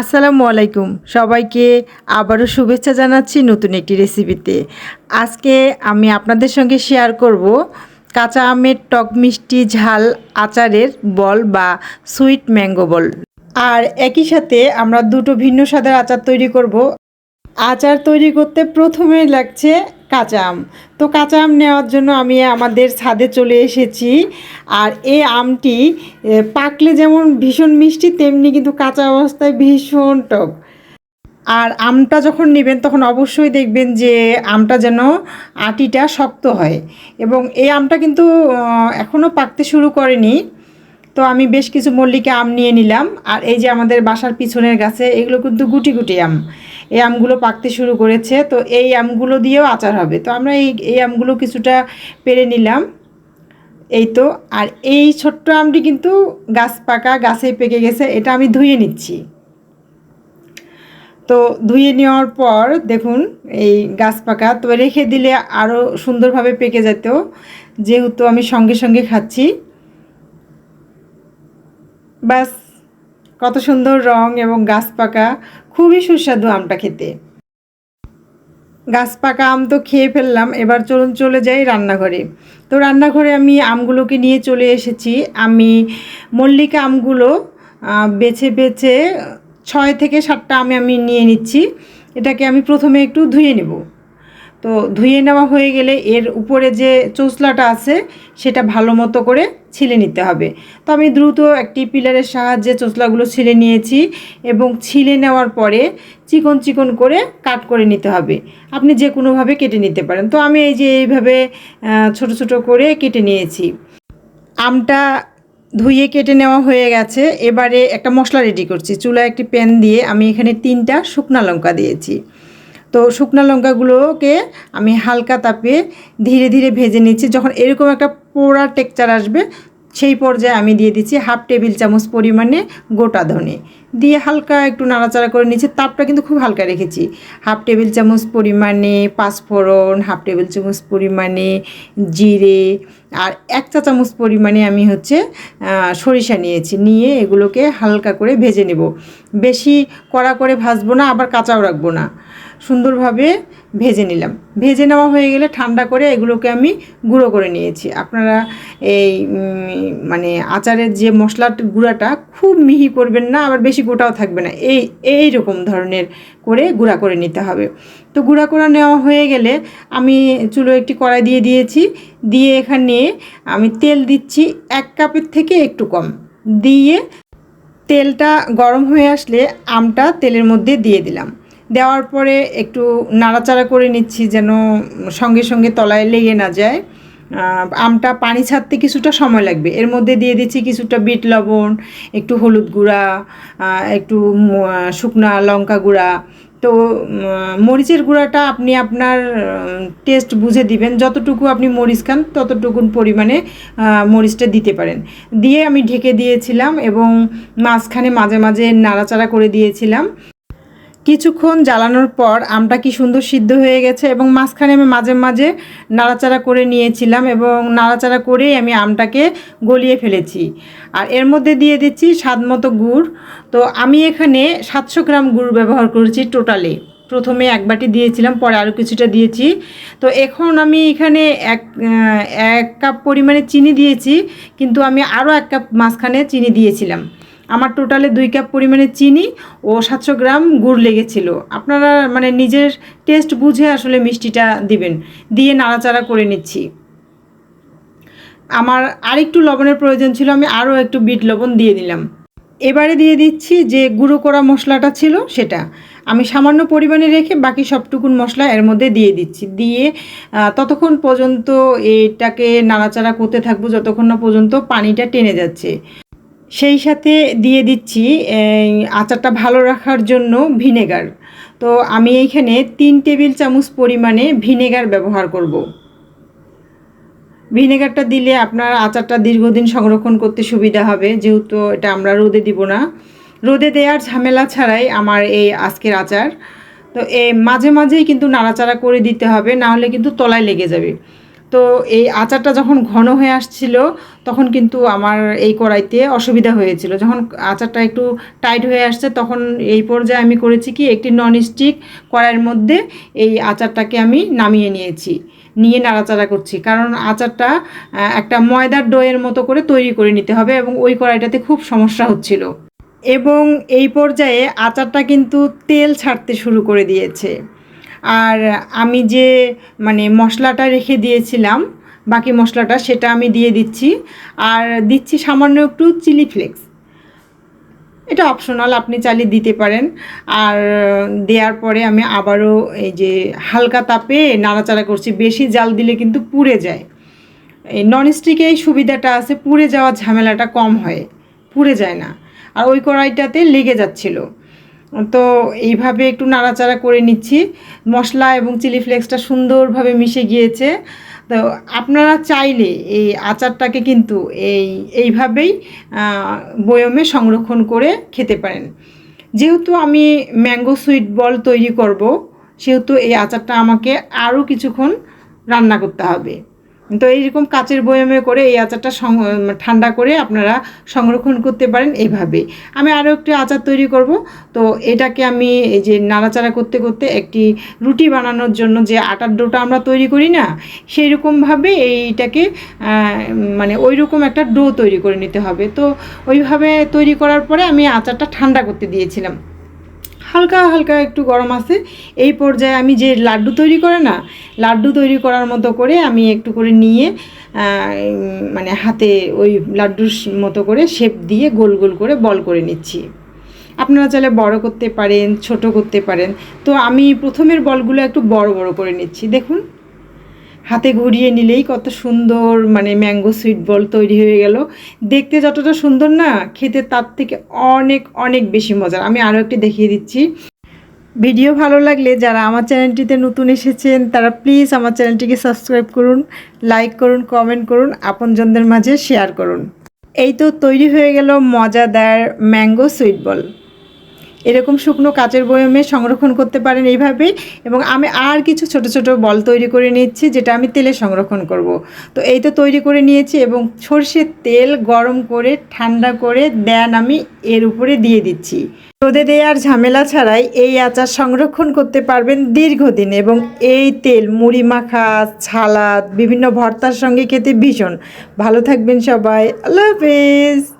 আসসালামু আলাইকুম। সবাইকে আবারও শুভেচ্ছা জানাচ্ছি নতুন একটি রেসিপিতে। আজকে আমি আপনাদের সঙ্গে শেয়ার করব কাঁচা আমের টক মিষ্টি ঝাল আচারের বল বা সুইট ম্যাঙ্গো বল। আর একই সাথে আমরা দুটো ভিন্ন স্বাদের আচার তৈরি করব। আচার তৈরি করতে প্রথমে লাগছে কাঁচা আম। তো কাঁচা আম নেওয়ার জন্য আমি আমাদের ছাদে চলে এসেছি। আর এই আমটি পাকলে যেমন ভীষণ মিষ্টি, তেমনি কিন্তু কাঁচা অবস্থায় ভীষণ টক। আর আমটা যখন নেবেন, তখন অবশ্যই দেখবেন যে আমটা যেন আটিটা শক্ত হয়। এবং এই আমটা কিন্তু এখনও পাকতে শুরু করেনি। তো আমি বেশ কিছু মল্লিকা আম নিয়ে নিলাম। আর এই যে আমাদের বাসার পিছনের গাছে, এগুলো কিন্তু গুটি গুটি আম। এই আমগুলো পাকতে শুরু করেছে। তো এই আমগুলো দিয়েও আচার হবে। তো আমরা এই এই আমগুলো কিছুটা পেরে নিলাম। এই তো। আর এই ছোট্ট আমটি কিন্তু গাছ পাকা, গাছে পেকে গেছে। এটা আমি ধুয়ে নিচ্ছি। তো ধুয়ে নেওয়ার পর দেখুন, এই গাছ পাকা। তো রেখে দিলে আরও সুন্দরভাবে পেকে যেত। যেহেতু আমি সঙ্গে সঙ্গে খাচ্ছি। ব্যাস, কত সুন্দর রং এবং গাছ পাকা, খুবই সুস্বাদু আমটা খেতে। গাছ পাকা আম তো খেয়ে ফেললাম, এবার চলুন চলে যাই রান্নাঘরে। তো রান্নাঘরে আমি আমগুলোকে নিয়ে চলে এসেছি। আমি মল্লিকা আমগুলো বেছে বেছে ছয় থেকে সাতটা আমি আমি নিয়ে নিচ্ছি। এটাকে আমি প্রথমে একটু ধুয়ে নেব। তো ধুয়ে নেওয়া হয়ে গেলে এর উপরে যে চৌসলাটা আছে, সেটা ভালো মতো করে ছিলে নিতে হবে। তো আমি দ্রুত একটি পিলারের সাহায্যে চৌসলাগুলো ছিলে নিয়েছি এবং ছিলে নেওয়ার পরে চিকন চিকন করে কাট করে নিতে হবে। আপনি যে কোনোভাবে কেটে নিতে পারেন। তো আমি এই যে এইভাবে ছোট ছোট করে কেটে নিয়েছি। আমটা ধুয়ে কেটে নেওয়া হয়ে গেছে। এবারে একটা মশলা রেডি করছি। চুলায় একটি প্যান দিয়ে আমি এখানে তিনটা শুকনা লঙ্কা দিয়েছি। তো শুকনো লঙ্কাগুলোকে আমি হালকা তাপে ধীরে ধীরে ভেজে নিচ্ছি। যখন এরকম একটা পোড়া টেক্সচার আসবে, সেই পর্যায়ে আমি দিয়ে দিচ্ছি হাফ টেবিল চামচ পরিমাণে গোটা ধনে। দিয়ে হালকা একটু নাড়াচাড়া করে নিচ্ছি, তাপটা কিন্তু খুব হালকা রেখেছি। হাফ টেবিল চামচ পরিমাণে পাঁচফোড়ন, হাফ টেবিল চামচ পরিমাণে জিরে আর এক চা চামচ পরিমাণে আমি হচ্ছে সরিষা নিয়েছি। নিয়ে এগুলোকে হালকা করে ভেজে নেব। বেশি কড়া করে ভাজবো না, আবার কাঁচাও রাখব না। সুন্দরভাবে ভেজে নিলাম। ভেজে নেওয়া হয়ে গেলে ঠান্ডা করে এগুলোকে আমি গুঁড়ো করে নিয়েছি। আপনারা এই মানে আচারের যে মশলার গুঁড়াটা খুব মিহি করবেন না, আবার বেশি গোটাও থাকবে না। এই এই রকম ধরনের করে গুঁড়া করে নিতে হবে। তো গুঁড়া করে নেওয়া হয়ে গেলে আমি চুলো একটি কড়াই দিয়ে দিয়েছি। দিয়ে এখানে আমি তেল দিচ্ছি এক কাপের থেকে একটু কম। দিয়ে তেলটা গরম হয়ে আসলে আমটা তেলের মধ্যে দিয়ে দিলাম। দেওয়ার পরে একটু নাড়াচাড়া করে নিচ্ছি যেন সঙ্গে সঙ্গে তলায় লেগে না যায়। আমটা পানি ছাড়তে কিছুটা সময় লাগবে। এর মধ্যে দিয়ে দিচ্ছি কিছুটা বিট লবণ, একটু হলুদ গুঁড়া একটু শুকনা লঙ্কা গুঁড়া। তো মরিচের গুঁড়াটা আপনি আপনার টেস্ট বুঝে দিবেন। যতটুকু আপনি মরিচ খান ততটুকুন পরিমাণে মরিচটা দিতে পারেন। দিয়ে আমি ঢেকে দিয়েছিলাম এবং মাঝখানে মাঝে মাঝে নাড়াচাড়া করে দিয়েছিলাম। কিছুক্ষণ জ্বালানোর পর আমটা কি সুন্দর সিদ্ধ হয়ে গেছে এবং মাঝখানে আমি মাঝে মাঝে নাড়াচাড়া করে নিয়েছিলাম এবং নাড়াচাড়া করেই আমি আমটাকে গলিয়ে ফেলেছি। আর এর মধ্যে দিয়ে দিচ্ছি স্বাদ মতো গুড়। তো আমি এখানে সাতশো গ্রাম গুড় ব্যবহার করেছি টোটালি। প্রথমে এক বাটি দিয়েছিলাম, পরে আরও কিছুটা দিয়েছি। তো এখন আমি এখানে এক এক কাপ পরিমাণে চিনি দিয়েছি, কিন্তু আমি আরও এক কাপ মাঝখানে চিনি দিয়েছিলাম। আমার টোটালে দুই কাপ পরিমাণে চিনি ও সাতশো গ্রাম গুড় লেগেছিল। আপনারা মানে নিজের টেস্ট বুঝে আসলে মিষ্টিটা দিবেন। দিয়ে নাড়াচাড়া করে নিচ্ছি। আমার আরেকটু লবণের প্রয়োজন ছিল, আমি আরও একটু বিট লবণ দিয়ে দিলাম। এবারে দিয়ে দিচ্ছি যে গুঁড়ো করা মশলাটা ছিল সেটা। আমি সামান্য পরিমাণে রেখে বাকি সবটুকুন মশলা এর মধ্যে দিয়ে দিচ্ছি। দিয়ে ততক্ষণ পর্যন্ত এটাকে নাড়াচাড়া করতে থাকব, যতক্ষণ না পর্যন্ত পানিটা টেনে যাচ্ছে। সেই সাথে দিয়ে দিচ্ছি আচারটা ভালো রাখার জন্য ভিনেগার। তো আমি এইখানে তিন টেবিল চামচ পরিমাণে ভিনেগার ব্যবহার করব। ভিনেগারটা দিলে আপনার আচারটা দীর্ঘদিন সংরক্ষণ করতে সুবিধা হবে, যেহেতু এটা আমরা রোদে দিব না। রোদে দেওয়ার ঝামেলা ছাড়াই আমার এই আজকের আচার। তো এ, মাঝে মাঝেই কিন্তু নাড়াচাড়া করে দিতে হবে, না হলে কিন্তু তলায় লেগে যাবে। তো এই আচারটা যখন ঘন হয়ে আসছিল, তখন কিন্তু আমার এই কড়াইতে অসুবিধা হয়েছিল। যখন আচারটা একটু টাইট হয়ে আসছে, তখন এই পর্যায়ে আমি করেছি কি, একটি ননস্টিক কড়াইয়ের মধ্যে এই আচারটাকে আমি নামিয়ে নিয়েছি, নিয়ে নাড়াচাড়া করছি। কারণ আচারটা একটা ময়দার ডোয়ের মতো করে তৈরি করে নিতে হবে এবং ওই কড়াইটাতে খুব সমস্যা হচ্ছিল। এবং এই পর্যায়ে আচারটা কিন্তু তেল ছাড়তে শুরু করে দিয়েছে। আর আমি যে মানে মশলাটা রেখে দিয়েছিলাম, বাকি মশলাটা সেটা আমি দিয়ে দিচ্ছি। আর দিচ্ছি সামান্য একটু চিলি ফ্লেক্স। এটা অপশনাল, আপনি চালিয়ে দিতে পারেন। আর দেওয়ার পরে আমি আবারও এই যে হালকা তাপে নাড়াচাড়া করছি। বেশি জাল দিলে কিন্তু পুড়ে যায়। এই ননস্টিকে এই সুবিধাটা আছে, পুড়ে যাওয়ার ঝামেলাটা কম হয়। পুড়ে যায় না। আর ওই কড়াইটাতে লেগে যাচ্ছিল। তো এইভাবে একটু নাড়াচাড়া করে নিচ্ছি। মশলা এবং চিলি ফ্লেক্সটা সুন্দরভাবে মিশে গিয়েছে। তো আপনারা চাইলে এই আচারটাকে কিন্তু এই, এইভাবেই বয়মে সংরক্ষণ করে খেতে পারেন। যেহেতু আমি ম্যাঙ্গো সুইট বল তৈরি করব, সেহেতু এই আচারটা আমাকে আরও কিছুক্ষণ রান্না করতে হবে। তো এইরকম কাচের বয়মে করে এই আচারটা ঠান্ডা করে আপনারা সংরক্ষণ করতে পারেন এইভাবে। আমি আরও একটি আচার তৈরি করব। তো এটাকে আমি এই যে নাড়াচাড়া করতে করতে একটি রুটি বানানোর জন্য যে আটার ডোটা আমরা তৈরি করি না সেই রকমভাবে এইটাকে মানে ওই রকম একটা ডো তৈরি করে নিতে হবে। তো ওইভাবে তৈরি করার পরে আমি আচারটা ঠান্ডা করতে দিয়েছিলাম। হালকা হালকা একটু গরম আছে। এই পর্যায়ে আমি যে লাড্ডু তৈরি করে না, লাড্ডু তৈরি করার মতো করে আমি একটু করে নিয়ে মানে হাতে ওই লাড্ডুর মতো করে শেপ দিয়ে গোল গোল করে বল করে নিচ্ছি। আপনারা চাইলে বড় করতে পারেন, ছোট করতে পারেন। তো আমি প্রথমের বলগুলো একটু বড় বড় করে নিচ্ছি। দেখুন। হাতে ঘুরিয়ে নিলেই কত সুন্দর মানে ম্যাঙ্গো সুইট বল তৈরি হয়ে গেল। দেখতে যতটা সুন্দর না, খেতে তার থেকে অনেক অনেক বেশি মজার। আমি আরও একটি দেখিয়ে দিচ্ছি। ভিডিও ভালো লাগলে যারা আমার চ্যানেলটিতে নতুন এসেছেন, তারা প্লিজ আমার চ্যানেলটিকে সাবস্ক্রাইব করুন লাইক করুন কমেন্ট করুন, আপনজনদের মাঝে শেয়ার করুন। এই তো তৈরি হয়ে গেল মজাদার ম্যাঙ্গো সুইট বল এরকম শুকনো কাচের বয়মে সংরক্ষণ করতে পারেন এইভাবে এবং আমি আর কিছু ছোট ছোট বল তৈরি করে নিচ্ছি যেটা আমি তেলে সংরক্ষণ করব। তো এই তো তৈরি করে নিয়েছি এবং সর্ষের তেল গরম করে, ঠান্ডা করে দেন আমি এর উপরে দিয়ে দিচ্ছি। রোদে দেওয়ার ঝামেলা ছাড়াই এই আচার সংরক্ষণ করতে পারবেন দীর্ঘদিন এবং এই তেল মুড়ি মাখা ছালাদ বিভিন্ন ভর্তার সঙ্গে খেতে ভীষণ। ভালো থাকবেন সবাই। আল্লাহ হাফেজ।